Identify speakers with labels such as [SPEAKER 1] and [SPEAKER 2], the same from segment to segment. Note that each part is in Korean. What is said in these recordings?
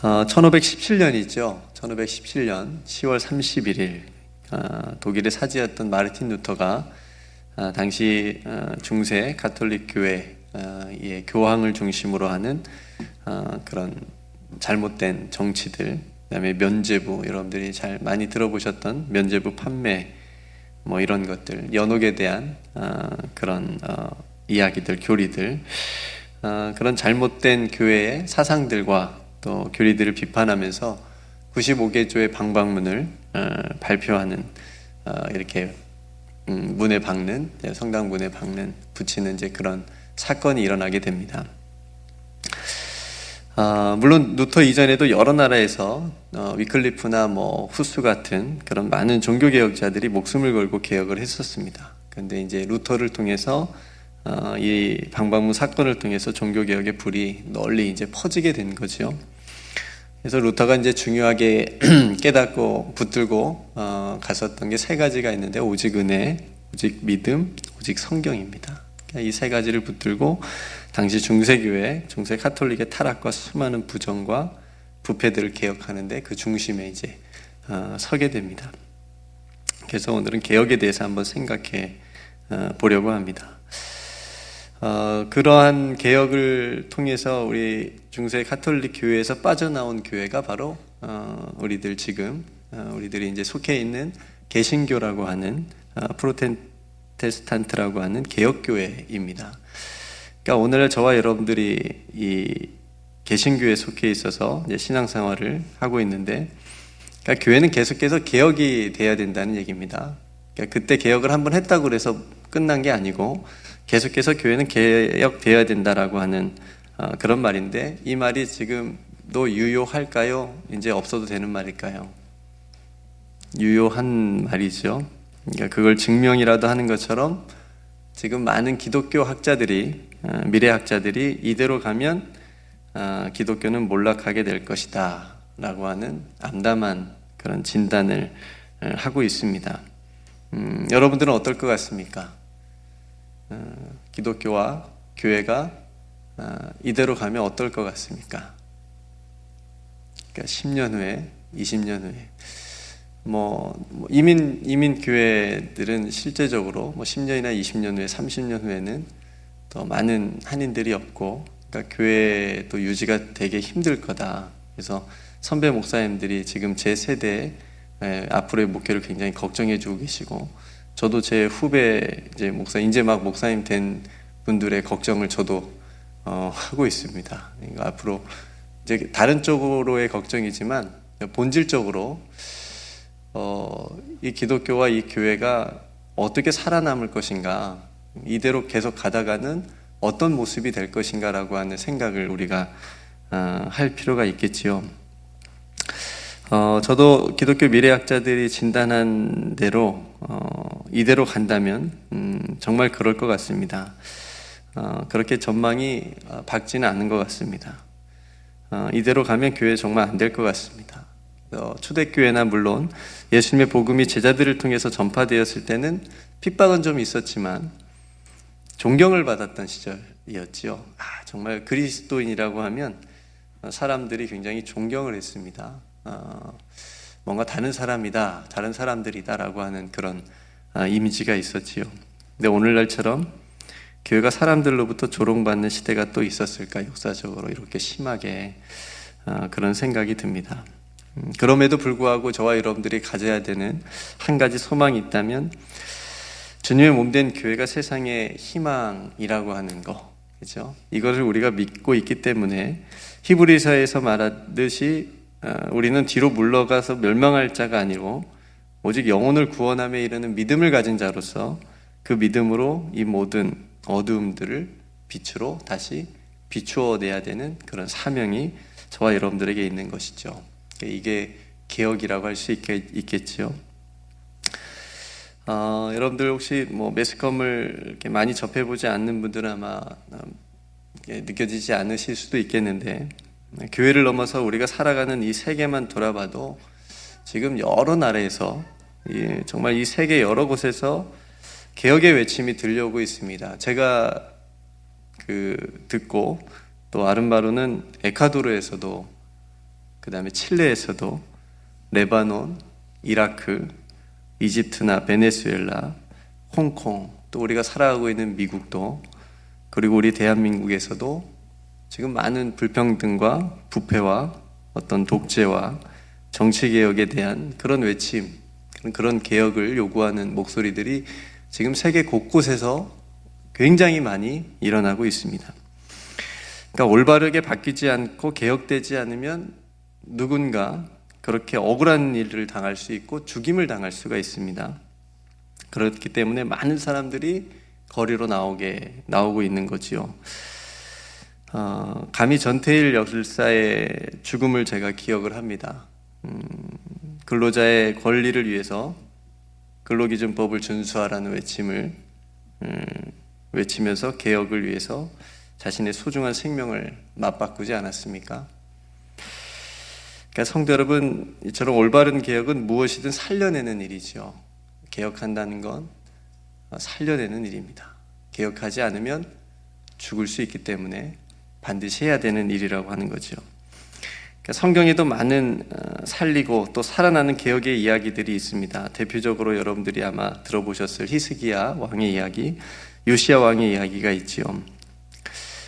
[SPEAKER 1] 어, 1517년이죠. 1517년 10월 31일 어, 독일의 사지였던 마르틴 루터가 어, 당시 어, 중세 가톨릭 교회의 교황을 중심으로 하는 어, 그런 잘못된 정치들, 그다음에 면죄부 여러분들이 잘 많이 들어보셨던 면죄부 판매 뭐 이런 것들, 연옥에 대한 어, 그런 어, 이야기들, 교리들 어, 그런 잘못된 교회의 사상들과 또 교리들을 비판하면서 95개조의 방방문을 어, 발표하는 어, 이렇게 음, 문에 박는 네, 성당 문에 박는 붙이는 이제 그런 사건이 일어나게 됩니다. 아, 물론 루터 이전에도 여러 나라에서 어, 위클리프나 뭐 후스 같은 그런 많은 종교 개혁자들이 목숨을 걸고 개혁을 했었습니다. 그런데 이제 루터를 통해서 어, 이 방방문 사건을 통해서 종교 개혁의 불이 널리 이제 퍼지게 된 거죠. 그래서 루터가 이제 중요하게 깨닫고 붙들고 어, 갔었던 게 세 가지가 있는데 오직 은혜, 오직 믿음, 오직 성경입니다. 이세 가지를 붙들고 당시 중세교회, 중세 카톨릭의 타락과 수많은 부정과 부패들을 개혁하는데 그 중심에 이제 어, 서게 됩니다. 그래서 오늘은 개혁에 대해서 한번 생각해 어, 보려고 합니다. 어, 그러한 개혁을 통해서 우리 중세 카톨릭 교회에서 빠져나온 교회가 바로 어, 우리들 지금 어, 우리들이 이제 속해 있는 개신교라고 하는 어, 프로테스탄트라고 하는 개혁 교회입니다. 그러니까 오늘 저와 여러분들이 이 개신교에 속해 있어서 신앙생활을 하고 있는데, 그러니까 교회는 계속해서 개혁이 돼야 된다는 얘기입니다. 그러니까 그때 개혁을 한번 했다고 그래서 끝난 게 아니고 계속해서 교회는 개혁돼야 된다라고 하는 어, 그런 말인데 이 말이 지금도 유효할까요? 이제 없어도 되는 말일까요? 유효한 말이죠. 그러니까 그걸 증명이라도 하는 것처럼 지금 많은 기독교 학자들이 어, 미래 학자들이 이대로 가면 어, 기독교는 몰락하게 될 것이다라고 하는 암담한 그런 진단을 어, 하고 있습니다. 음, 여러분들은 어떨 것 같습니까? 어, 기독교와 교회가 어, 이대로 가면 어떨 것 같습니까? 그러니까 10년 후에, 20년 후에 뭐, 뭐 이민 이민 교회들은 실제적으로 뭐 10년이나 20년 후에, 30년 후에는 더 많은 한인들이 없고, 그러니까 교회 또 유지가 되게 힘들 거다. 그래서 선배 목사님들이 지금 제 세대 앞으로의 목회를 굉장히 걱정해 주고 계시고, 저도 제 후배 이제 목사 이제 막 목사님 된 분들의 걱정을 저도 어, 하고 있습니다. 그러니까 앞으로 이제 다른 쪽으로의 걱정이지만 본질적으로 어, 이 기독교와 이 교회가 어떻게 살아남을 것인가 이대로 계속 가다가는 어떤 모습이 될 것인가라고 하는 생각을 우리가 어, 할 필요가 있겠지요. 어, 저도 기독교 미래학자들이 진단한 대로 어, 이대로 간다면 음, 정말 그럴 것 같습니다. 어, 그렇게 전망이 어, 밝지는 않은 것 같습니다. 어, 이대로 가면 교회 정말 안 될 것 같습니다. 어, 초대교회나 물론 예수님의 복음이 제자들을 통해서 전파되었을 때는 핍박은 좀 있었지만 존경을 받았던 시절이었지요. 아, 정말 그리스도인이라고 하면 사람들이 굉장히 존경을 했습니다. 어, 뭔가 다른 사람이다, 다른 사람들이다라고 하는 그런 아, 이미지가 있었지요. 근데 오늘날처럼 교회가 사람들로부터 조롱받는 시대가 또 있었을까 역사적으로 이렇게 심하게 아, 그런 생각이 듭니다. 음, 그럼에도 불구하고 저와 여러분들이 가져야 되는 한 가지 소망이 있다면 주님의 몸된 교회가 세상의 희망이라고 하는 거, 그죠? 이것을 우리가 믿고 있기 때문에 히브리서에서 말하듯이 어, 우리는 뒤로 물러가서 멸망할 자가 아니고 오직 영혼을 구원함에 이르는 믿음을 가진 자로서 그 믿음으로 이 모든 어두움들을 빛으로 다시 비추어 내야 되는 그런 사명이 저와 여러분들에게 있는 것이죠. 이게 개혁이라고 할 수 있겠지요. 어, 여러분들 혹시 뭐 매스컴을 이렇게 많이 접해보지 않는 분들은 아마 어, 느껴지지 않으실 수도 있겠는데 교회를 넘어서 우리가 살아가는 이 세계만 돌아봐도 지금 여러 나라에서 정말 이 세계 여러 곳에서 개혁의 외침이 들려오고 있습니다. 제가 그 듣고 또 아름바로는 에콰도르에서도 그 다음에 칠레에서도 레바논, 이라크, 이집트나 베네수엘라, 홍콩, 또 우리가 살아가고 있는 미국도 그리고 우리 대한민국에서도 지금 많은 불평등과 부패와 어떤 독재와 정치 개혁에 대한 그런 외침, 그런- 개혁을 요구하는 목소리들이 지금 세계 곳곳에서 굉장히 많이 일어나고 있습니다. 그러니까 올바르게 바뀌지 않고 개혁되지 않으면 누군가 그렇게 억울한 일을 당할 수 있고 죽임을 당할 수가 있습니다. 그렇기 때문에 많은 사람들이 거리로 나오게 나오고 있는 거지요. 어, 감히 전태일 열사의 죽음을 제가 기억을 합니다. 음, 근로자의 권리를 위해서 근로기준법을 준수하라는 외침을 음, 외치면서 개혁을 위해서 자신의 소중한 생명을 맞바꾸지 않았습니까? 그러니까 성도 여러분, 이처럼 올바른 개혁은 무엇이든 살려내는 일이죠. 개혁한다는 건 살려내는 일입니다. 개혁하지 않으면 죽을 수 있기 때문에 반드시 해야 되는 일이라고 하는 거죠. 성경에도 많은 어, 살리고 또 살아나는 개혁의 이야기들이 있습니다. 대표적으로 여러분들이 아마 들어보셨을 히스기야 왕의 이야기, 요시야 왕의 이야기가 있지요.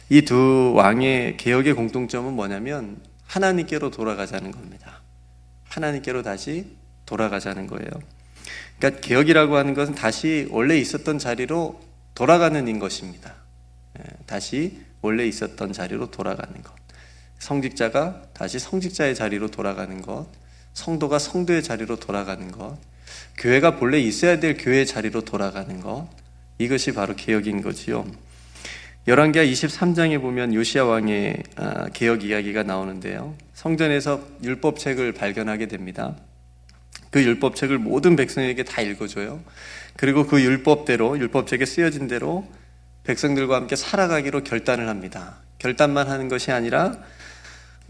[SPEAKER 1] 이 두 왕의 개혁의 공통점은 뭐냐면 하나님께로 돌아가자는 겁니다. 하나님께로 다시 돌아가자는 거예요. 그러니까 개혁이라고 하는 것은 다시 원래 있었던 자리로 돌아가는 인 것입니다. 예, 다시 원래 있었던 자리로 돌아가는 것. 성직자가 다시 성직자의 자리로 돌아가는 것. 성도가 성도의 자리로 돌아가는 것. 교회가 본래 있어야 될 교회의 자리로 돌아가는 것. 이것이 바로 개혁인 거지요. 열왕기하 23장에 보면 요시야 왕의 아, 개혁 이야기가 나오는데요. 성전에서 율법책을 발견하게 됩니다. 그 율법책을 모든 백성에게 다 읽어줘요. 그리고 그 율법대로 율법책에 쓰여진 대로 백성들과 함께 살아가기로 결단을 합니다. 결단만 하는 것이 아니라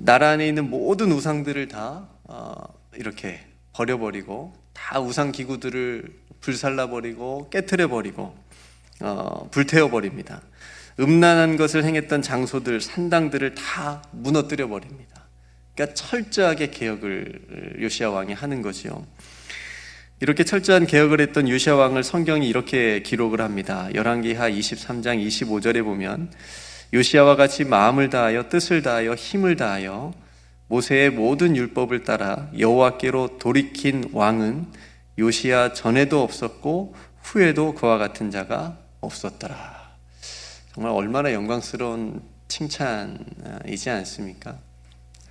[SPEAKER 1] 나라 안에 있는 모든 우상들을 다 어, 이렇게 버려버리고 다 우상 기구들을 불살라버리고 깨뜨려버리고 어, 불태워버립니다. 음란한 것을 행했던 장소들, 산당들을 다 무너뜨려 버립니다. 그러니까 철저하게 개혁을 요시아 왕이 하는 거지요. 이렇게 철저한 개혁을 했던 요시아 왕을 성경이 이렇게 기록을 합니다. 열왕기하 23장 25절에 보면 요시아와 같이 마음을 다하여 뜻을 다하여 힘을 다하여 모세의 모든 율법을 따라 여호와께로 돌이킨 왕은 요시아 전에도 없었고 후에도 그와 같은 자가 없었더라. 정말 얼마나 영광스러운 칭찬이지 않습니까?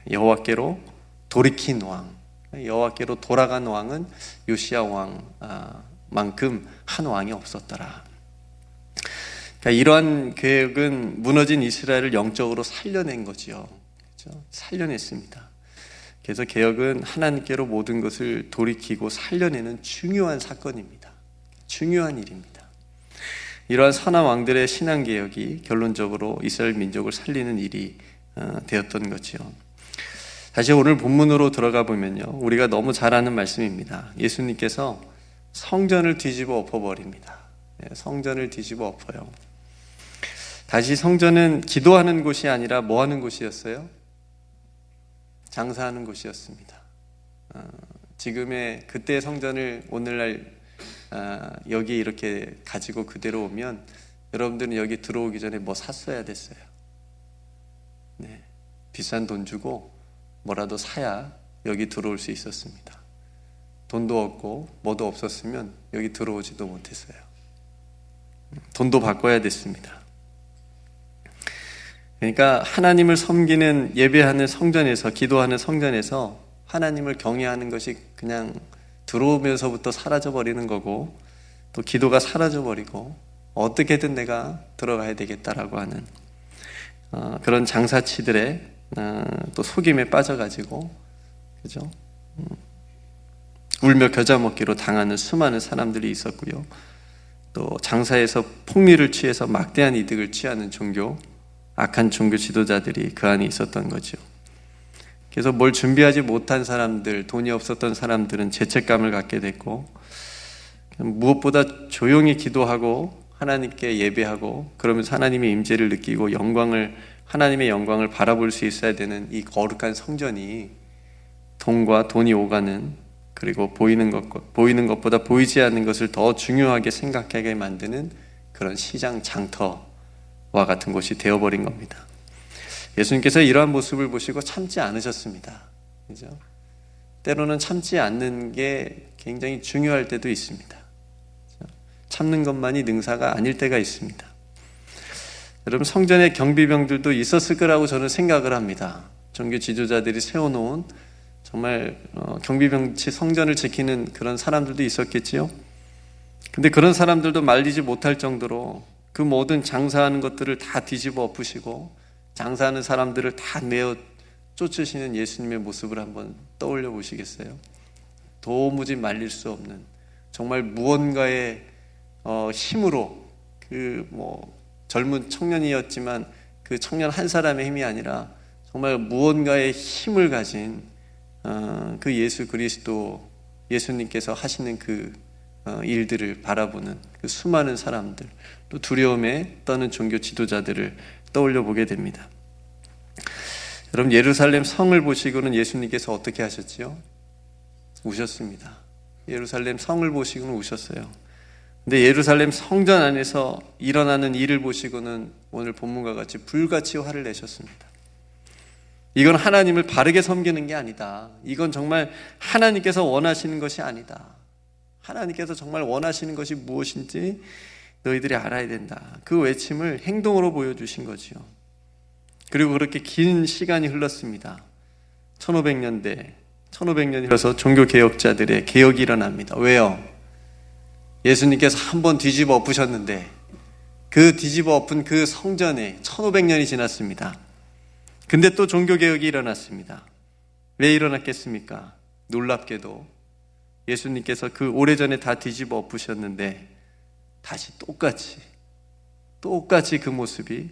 [SPEAKER 1] 여호와께로 돌이킨 왕, 여호와께로 돌아간 왕은 요시야 왕만큼 한 왕이 없었더라. 그러니까 이러한 계획은 무너진 이스라엘을 영적으로 살려낸 거지요. 그렇죠? 살려냈습니다. 그래서 개혁은 하나님께로 모든 것을 돌이키고 살려내는 중요한 사건입니다. 중요한 일입니다. 이러한 선한 왕들의 신앙 개혁이 결론적으로 이스라엘 민족을 살리는 일이 어, 되었던 거지요. 다시 오늘 본문으로 들어가 보면요. 우리가 너무 잘 아는 말씀입니다. 예수님께서 성전을 뒤집어 엎어버립니다. 예, 성전을 뒤집어 엎어요. 다시 성전은 기도하는 곳이 아니라 뭐 하는 곳이었어요? 장사하는 곳이었습니다. 어, 지금의 그때 성전을 오늘날 아, 여기 이렇게 가지고 그대로 오면 여러분들은 여기 들어오기 전에 뭐 샀어야 됐어요. 네, 비싼 돈 주고 뭐라도 사야 여기 들어올 수 있었습니다. 돈도 없고 뭐도 없었으면 여기 들어오지도 못했어요. 돈도 바꿔야 됐습니다. 그러니까 하나님을 섬기는 예배하는 성전에서 기도하는 성전에서 하나님을 경외하는 것이 그냥 들어오면서부터 사라져 버리는 거고 또 기도가 사라져 버리고 어떻게든 내가 들어가야 되겠다라고 하는 어, 그런 장사치들의 어, 또 속임에 빠져가지고 그죠 음, 울며 겨자 먹기로 당하는 수많은 사람들이 있었고요. 또 장사에서 폭리를 취해서 막대한 이득을 취하는 종교 악한 종교 지도자들이 그 안에 있었던 거죠. 그래서 뭘 준비하지 못한 사람들, 돈이 없었던 사람들은 죄책감을 갖게 됐고, 무엇보다 조용히 기도하고 하나님께 예배하고 그러면서 하나님의 임재를 느끼고 영광을 하나님의 영광을 바라볼 수 있어야 되는 이 거룩한 성전이 돈과 돈이 오가는 그리고 보이는 것 보이는 것보다 보이지 않는 것을 더 중요하게 생각하게 만드는 그런 시장 장터와 같은 곳이 되어버린 겁니다. 예수님께서 이러한 모습을 보시고 참지 않으셨습니다. 그죠? 때로는 참지 않는 게 굉장히 중요할 때도 있습니다. 참는 것만이 능사가 아닐 때가 있습니다. 여러분 성전의 경비병들도 있었을 거라고 저는 생각을 합니다. 종교 지도자들이 세워놓은 정말 어, 경비병치 성전을 지키는 그런 사람들도 있었겠지요. 근데 그런 사람들도 말리지 못할 정도로 그 모든 장사하는 것들을 다 뒤집어 엎으시고 장사하는 사람들을 다 내어 쫓으시는 예수님의 모습을 한번 떠올려 보시겠어요? 도무지 말릴 수 없는 정말 무언가의 어, 힘으로 그 뭐 젊은 청년이었지만 그 청년 한 사람의 힘이 아니라 정말 무언가의 힘을 가진 어, 그 예수 그리스도 예수님께서 하시는 그 어, 일들을 바라보는 그 수많은 사람들 또 두려움에 떠는 종교 지도자들을 떠올려 보게 됩니다. 여러분 예루살렘 성을 보시고는 예수님께서 어떻게 하셨지요? 우셨습니다. 예루살렘 성을 보시고는 우셨어요. 근데 예루살렘 성전 안에서 일어나는 일을 보시고는 오늘 본문과 같이 불같이 화를 내셨습니다. 이건 하나님을 바르게 섬기는 게 아니다. 이건 정말 하나님께서 원하시는 것이 아니다. 하나님께서 정말 원하시는 것이 무엇인지 너희들이 알아야 된다. 그 외침을 행동으로 보여주신 거지요. 그리고 그렇게 긴 시간이 흘렀습니다. 1500년대, 1500년이 흘러서 종교개혁자들의 개혁이 일어납니다. 왜요? 예수님께서 한 번 뒤집어 엎으셨는데 그 뒤집어 엎은 그 성전에 1500년이 지났습니다. 근데 또 종교개혁이 일어났습니다. 왜 일어났겠습니까? 놀랍게도 예수님께서 그 오래전에 다 뒤집어 엎으셨는데 다시 똑같이 똑같이 그 모습이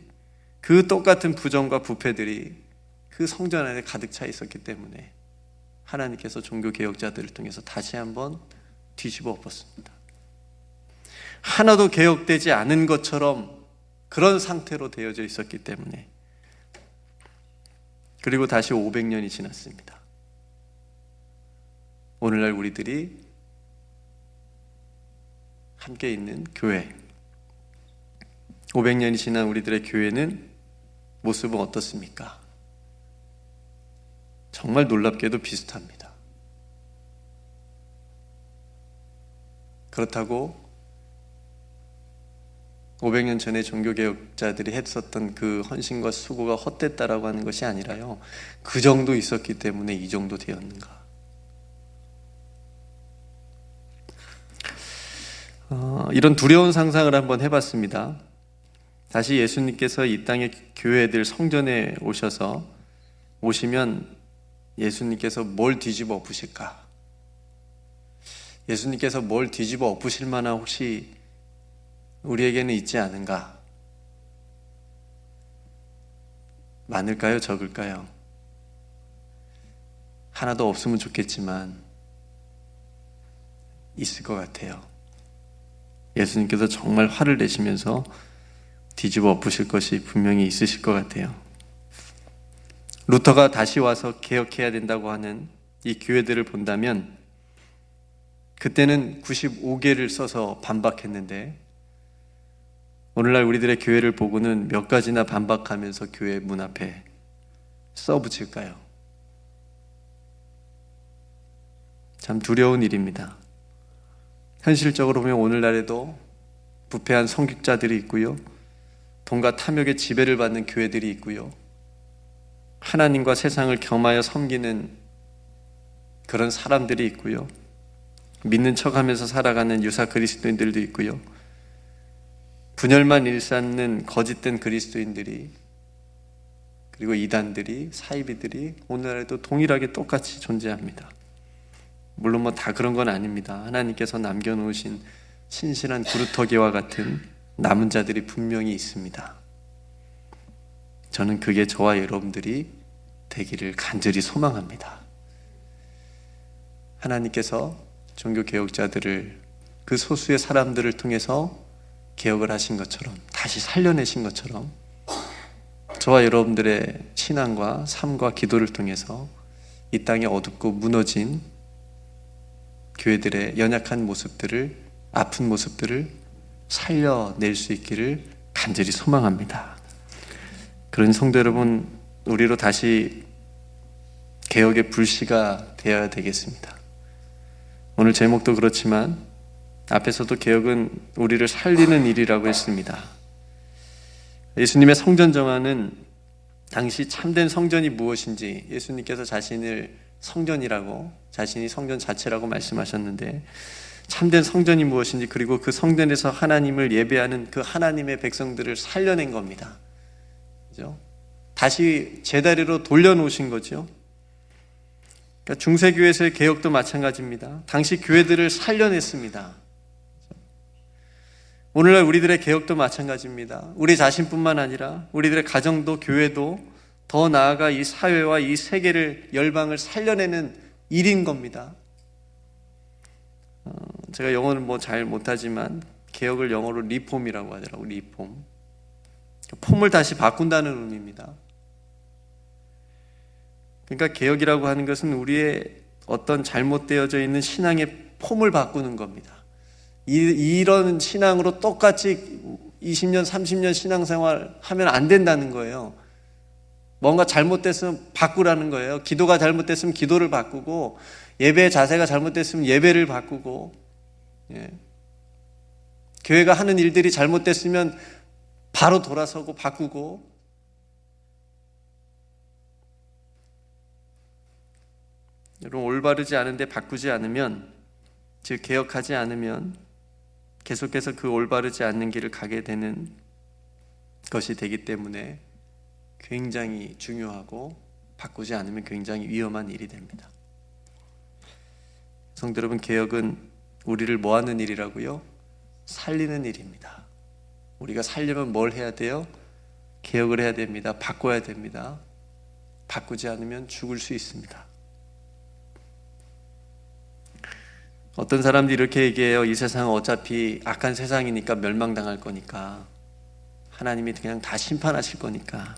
[SPEAKER 1] 그 똑같은 부정과 부패들이 그 성전 안에 가득 차 있었기 때문에 하나님께서 종교 개혁자들을 통해서 다시 한번 뒤집어 엎었습니다. 하나도 개혁되지 않은 것처럼 그런 상태로 되어져 있었기 때문에 그리고 다시 500년이 지났습니다. 오늘날 우리들이 함께 있는 교회 500년이 지난 우리들의 교회는 모습은 어떻습니까? 정말 놀랍게도 비슷합니다. 그렇다고 500년 전에 종교개혁자들이 했었던 그 헌신과 수고가 헛됐다라고 하는 것이 아니라요. 그 정도 있었기 때문에 이 정도 되었는가. 어, 이런 두려운 상상을 한번 해봤습니다. 다시 예수님께서 이 땅의 교회들 성전에 오셔서 오시면 예수님께서 뭘 뒤집어 엎으실까? 예수님께서 뭘 뒤집어 엎으실 만한 혹시 우리에게는 있지 않은가? 많을까요? 적을까요? 하나도 없으면 좋겠지만 있을 것 같아요. 예수님께서 정말 화를 내시면서 뒤집어 엎으실 것이 분명히 있으실 것 같아요. 루터가 다시 와서 개혁해야 된다고 하는 이 교회들을 본다면 그때는 95개를 써서 반박했는데 오늘날 우리들의 교회를 보고는 몇 가지나 반박하면서 교회 문 앞에 써 붙일까요? 참 두려운 일입니다. 현실적으로 보면 오늘날에도 부패한 성직자들이 있고요. 돈과 탐욕의 지배를 받는 교회들이 있고요. 하나님과 세상을 겸하여 섬기는 그런 사람들이 있고요. 믿는 척 하면서 살아가는 유사 그리스도인들도 있고요. 분열만 일삼는 거짓된 그리스도인들이 그리고 이단들이 사이비들이 오늘날에도 동일하게 똑같이 존재합니다. 물론 뭐 다 그런 건 아닙니다. 하나님께서 남겨놓으신 신실한 구루터기와 같은 남은 자들이 분명히 있습니다. 저는 그게 저와 여러분들이 되기를 간절히 소망합니다. 하나님께서 종교 개혁자들을 그 소수의 사람들을 통해서 개혁을 하신 것처럼 다시 살려내신 것처럼 저와 여러분들의 신앙과 삶과 기도를 통해서 이 땅에 어둡고 무너진 교회들의 연약한 모습들을 아픈 모습들을 살려낼 수 있기를 간절히 소망합니다. 그런 성도 여러분, 우리로 다시 개혁의 불씨가 되어야 되겠습니다. 오늘 제목도 그렇지만 앞에서도 개혁은 우리를 살리는 일이라고 했습니다. 예수님의 성전 정화는 당시 참된 성전이 무엇인지 예수님께서 자신을 성전이라고 자신이 성전 자체라고 말씀하셨는데 참된 성전이 무엇인지 그리고 그 성전에서 하나님을 예배하는 그 하나님의 백성들을 살려낸 겁니다. 그죠? 다시 제자리로 돌려놓으신 거죠. 그러니까 중세교회에서의 개혁도 마찬가지입니다. 당시 교회들을 살려냈습니다. 오늘날 우리들의 개혁도 마찬가지입니다. 우리 자신뿐만 아니라 우리들의 가정도 교회도 더 나아가 이 사회와 이 세계를 열방을 살려내는 일인 겁니다. 어, 제가 영어는 뭐 잘 못하지만 개혁을 영어로 리폼이라고 하더라고 리폼. 폼을 다시 바꾼다는 의미입니다. 그러니까 개혁이라고 하는 것은 우리의 어떤 잘못되어져 있는 신앙의 폼을 바꾸는 겁니다. 이, 런 신앙으로 똑같이 20년, 30년 신앙생활 하면 안 된다는 거예요. 뭔가 잘못됐으면 바꾸라는 거예요. 기도가 잘못됐으면 기도를 바꾸고, 예배 자세가 잘못됐으면 예배를 바꾸고, 예. 교회가 하는 일들이 잘못됐으면 바로 돌아서고 바꾸고, 여러분 올바르지 않은데 바꾸지 않으면 즉 개혁하지 않으면 계속해서 그 올바르지 않는 길을 가게 되는 것이 되기 때문에 굉장히 중요하고 바꾸지 않으면 굉장히 위험한 일이 됩니다. 성도 여러분 개혁은 우리를 뭐 하는 일이라고요? 살리는 일입니다. 우리가 살려면 뭘 해야 돼요? 개혁을 해야 됩니다. 바꿔야 됩니다. 바꾸지 않으면 죽을 수 있습니다. 어떤 사람들이 이렇게 얘기해요. 이 세상은 어차피 악한 세상이니까 멸망당할 거니까. 하나님이 그냥 다 심판하실 거니까.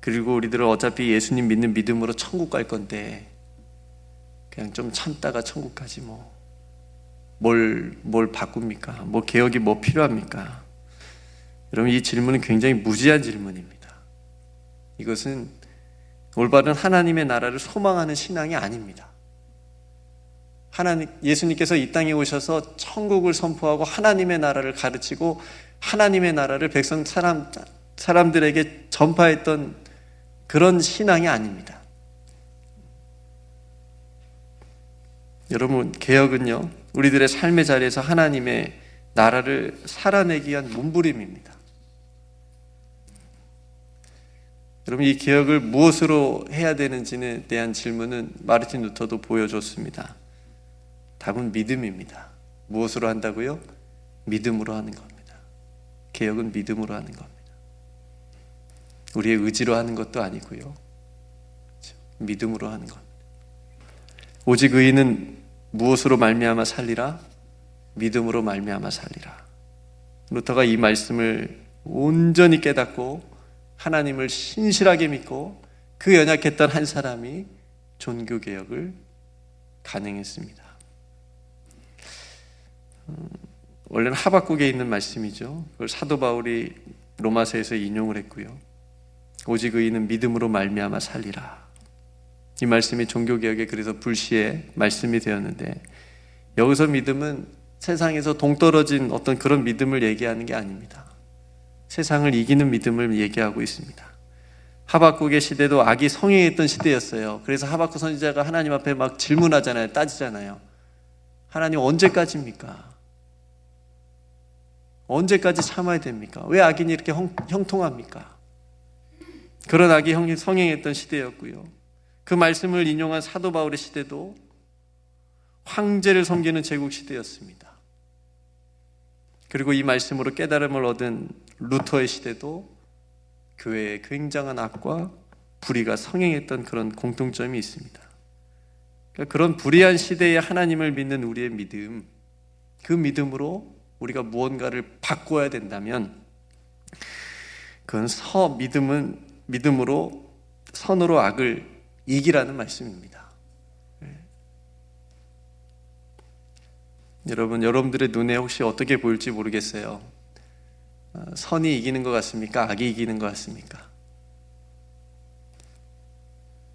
[SPEAKER 1] 그리고 우리들은 어차피 예수님 믿는 믿음으로 천국 갈 건데, 그냥 좀 참다가 천국 가지 뭐. 뭘, 뭘 바꿉니까? 뭐 개혁이 뭐 필요합니까? 여러분, 이 질문은 굉장히 무지한 질문입니다. 이것은 올바른 하나님의 나라를 소망하는 신앙이 아닙니다. 하나님 예수님께서 이 땅에 오셔서 천국을 선포하고 하나님의 나라를 가르치고 하나님의 나라를 백성 사람 사람들에게 전파했던 그런 신앙이 아닙니다. 여러분 개혁은요 우리들의 삶의 자리에서 하나님의 나라를 살아내기 위한 몸부림입니다. 여러분 이 개혁을 무엇으로 해야 되는지에 대한 질문은 마르틴 루터도 보여줬습니다. 답은 믿음입니다. 무엇으로 한다고요? 믿음으로 하는 겁니다. 개혁은 믿음으로 하는 겁니다. 우리의 의지로 하는 것도 아니고요. 그렇죠? 믿음으로 하는 겁니다. 오직 의인은 무엇으로 말미암아 살리라? 믿음으로 말미암아 살리라. 루터가 이 말씀을 온전히 깨닫고 하나님을 신실하게 믿고 그 연약했던 한 사람이 종교 개혁을 가능했습니다. 원래는 하박국에 있는 말씀이죠. 그걸 사도 바울이 로마서에서 인용을 했고요. 오직 의인은 믿음으로 말미암아 살리라. 이 말씀이 종교 개혁의 그래서 불시의 말씀이 되었는데 여기서 믿음은 세상에서 동떨어진 어떤 그런 믿음을 얘기하는 게 아닙니다. 세상을 이기는 믿음을 얘기하고 있습니다. 하박국의 시대도 악이 성행했던 시대였어요. 그래서 하박국 선지자가 하나님 앞에 막 질문하잖아요. 따지잖아요. 하나님 언제까지입니까? 언제까지 참아야 됩니까? 왜 악인이 이렇게 형, 통합니까 그런 악이 형 성행했던 시대였고요. 그 말씀을 인용한 사도 바울의 시대도 황제를 섬기는 제국 시대였습니다. 그리고 이 말씀으로 깨달음을 얻은 루터의 시대도 교회에 굉장한 악과 불의가 성행했던 그런 공통점이 있습니다. 그러니까 그런 불의한 시대에 하나님을 믿는 우리의 믿음, 그 믿음으로 우리가 무언가를 바꿔야 된다면 그건 서 믿음은 믿음으로 선으로 악을 이기라는 말씀입니다. 예. 여러분, 여러분들의 눈에 혹시 어떻게 보일지 모르겠어요. 어, 선이 이기는 것 같습니까? 악이 이기는 것 같습니까?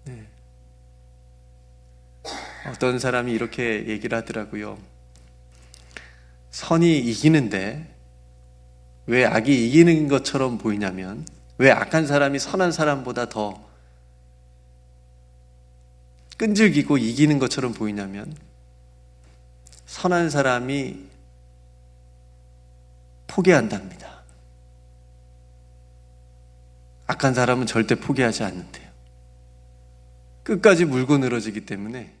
[SPEAKER 1] 네. 어떤 사람이 이렇게 얘기를 하더라고요. 선이 이기는데 왜 악이 이기는 것처럼 보이냐면 왜 악한 사람이 선한 사람보다 더 끈질기고 이기는 것처럼 보이냐면 선한 사람이 포기한답니다. 악한 사람은 절대 포기하지 않는데요. 끝까지 물고 늘어지기 때문에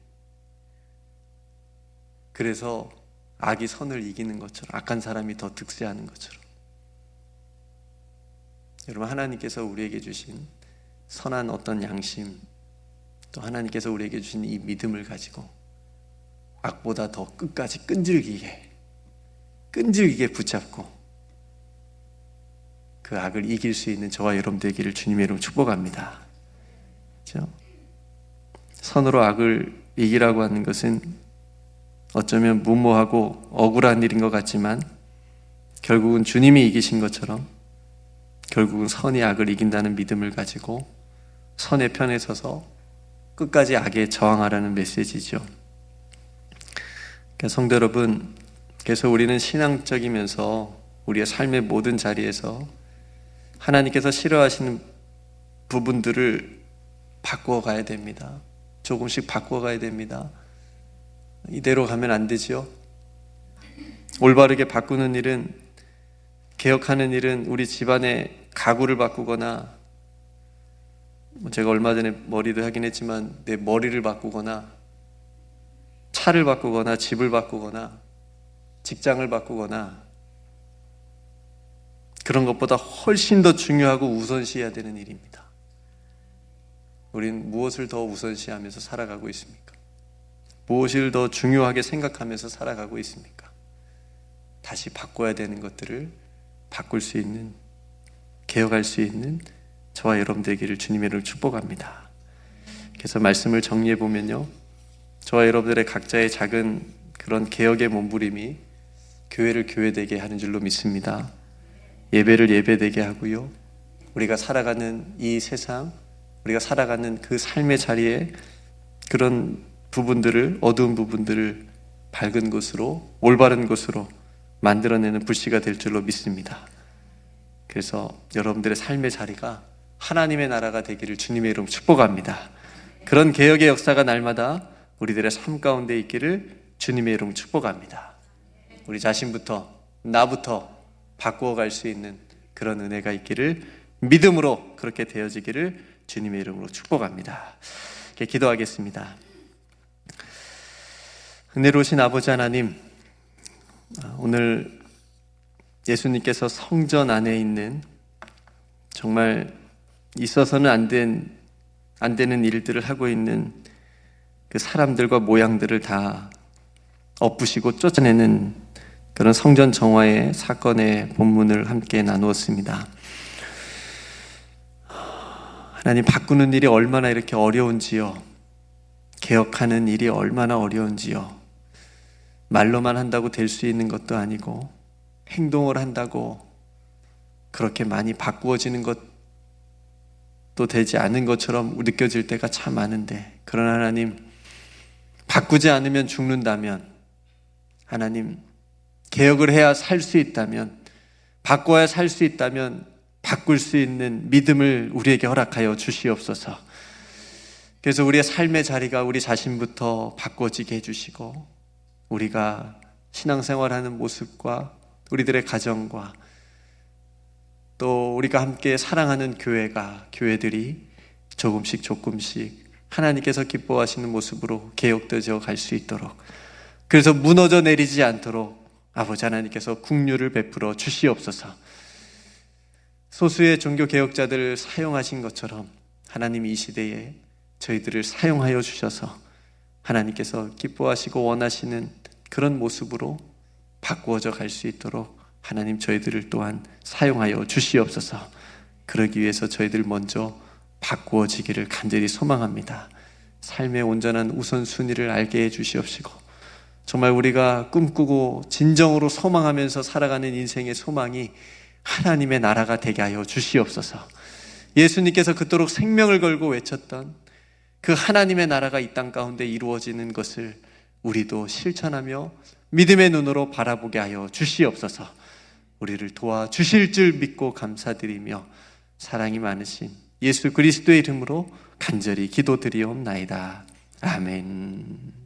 [SPEAKER 1] 그래서 악이 선을 이기는 것처럼 악한 사람이 더 득세하는 것처럼 여러분 하나님께서 우리에게 주신 선한 어떤 양심 또 하나님께서 우리에게 주신 이 믿음을 가지고 악보다 더 끝까지 끈질기게 끈질기게 붙잡고 그 악을 이길 수 있는 저와 여러분 되기를 주님의 이름 축복합니다. 그렇죠? 선으로 악을 이기라고 하는 것은 어쩌면 무모하고 억울한 일인 것 같지만 결국은 주님이 이기신 것처럼 결국은 선이 악을 이긴다는 믿음을 가지고 선의 편에 서서 끝까지 악에 저항하라는 메시지죠. 그러니까 성도 여러분, 그래서 우리는 신앙적이면서 우리의 삶의 모든 자리에서 하나님께서 싫어하시는 부분들을 바꾸어 가야 됩니다. 조금씩 바꾸어 가야 됩니다. 이대로 가면 안 되지요. 올바르게 바꾸는 일은 개혁하는 일은 우리 집안의 가구를 바꾸거나 뭐 제가 얼마 전에 머리도 하긴 했지만 내 머리를 바꾸거나 차를 바꾸거나 집을 바꾸거나 직장을 바꾸거나 그런 것보다 훨씬 더 중요하고 우선시해야 되는 일입니다. 우린 무엇을 더 우선시하면서 살아가고 있습니까? 무엇을 더 중요하게 생각하면서 살아가고 있습니까? 다시 바꿔야 되는 것들을 바꿀 수 있는, 개혁할 수 있는 저와 여러분 되기를 주님의 이름으로 축복합니다. 그래서 말씀을 정리해 보면요. 저와 여러분들의 각자의 작은 그런 개혁의 몸부림이 교회를 교회되게 하는 줄로 믿습니다. 예배를 예배되게 하고요. 우리가 살아가는 이 세상, 우리가 살아가는 그 삶의 자리에 그런 부분들을 어두운 부분들을 밝은 곳으로 올바른 곳으로 만들어내는 불씨가 될 줄로 믿습니다. 그래서 여러분들의 삶의 자리가 하나님의 나라가 되기를 주님의 이름 축복합니다. 그런 개혁의 역사가 날마다 우리들의 삶 가운데 있기를 주님의 이름 축복합니다. 우리 자신부터 나부터 바꾸어 갈 수 있는 그런 은혜가 있기를 믿음으로 그렇게 되어지기를 주님의 이름으로 축복합니다. 기도하겠습니다. 은혜로우신 아버지 하나님, 오늘 예수님께서 성전 안에 있는 정말 있어서는 안, 된, 안 되는 일들을 하고 있는 그 사람들과 모양들을 다 엎으시고 쫓아내는 그런 성전 정화의 사건의 본문을 함께 나누었습니다. 하나님 바꾸는 일이 얼마나 이렇게 어려운지요. 개혁하는 일이 얼마나 어려운지요. 말로만 한다고 될 수 있는 것도 아니고 행동을 한다고 그렇게 많이 바꾸어지는 것도 되지 않은 것처럼 느껴질 때가 참 많은데 그러나 하나님 바꾸지 않으면 죽는다면 하나님 개혁을 해야 살 수 있다면 바꿔야 살 수 있다면 바꿀 수 있는 믿음을 우리에게 허락하여 주시옵소서. 그래서 우리의 삶의 자리가 우리 자신부터 바꿔지게 해주시고 우리가 신앙생활하는 모습과 우리들의 가정과 또 우리가 함께 사랑하는 교회가 교회들이 조금씩 조금씩 하나님께서 기뻐하시는 모습으로 개혁되어 갈 수 있도록 그래서 무너져 내리지 않도록 아버지 하나님께서 국류를 베풀어 주시옵소서. 소수의 종교 개혁자들을 사용하신 것처럼 하나님 이 시대에 저희들을 사용하여 주셔서 하나님께서 기뻐하시고 원하시는 그런 모습으로 바꾸어져 갈 수 있도록 하나님 저희들을 또한 사용하여 주시옵소서. 그러기 위해서 저희들 먼저 바꾸어지기를 간절히 소망합니다. 삶의 온전한 우선순위를 알게 해 주시옵시고 정말 우리가 꿈꾸고 진정으로 소망하면서 살아가는 인생의 소망이 하나님의 나라가 되게 하여 주시옵소서. 예수님께서 그토록 생명을 걸고 외쳤던 그 하나님의 나라가 이 땅 가운데 이루어지는 것을 우리도 실천하며 믿음의 눈으로 바라보게 하여 주시옵소서. 우리를 도와 주실 줄 믿고 감사드리며 사랑이 많으신 예수 그리스도의 이름으로 간절히 기도드리옵나이다. 아멘.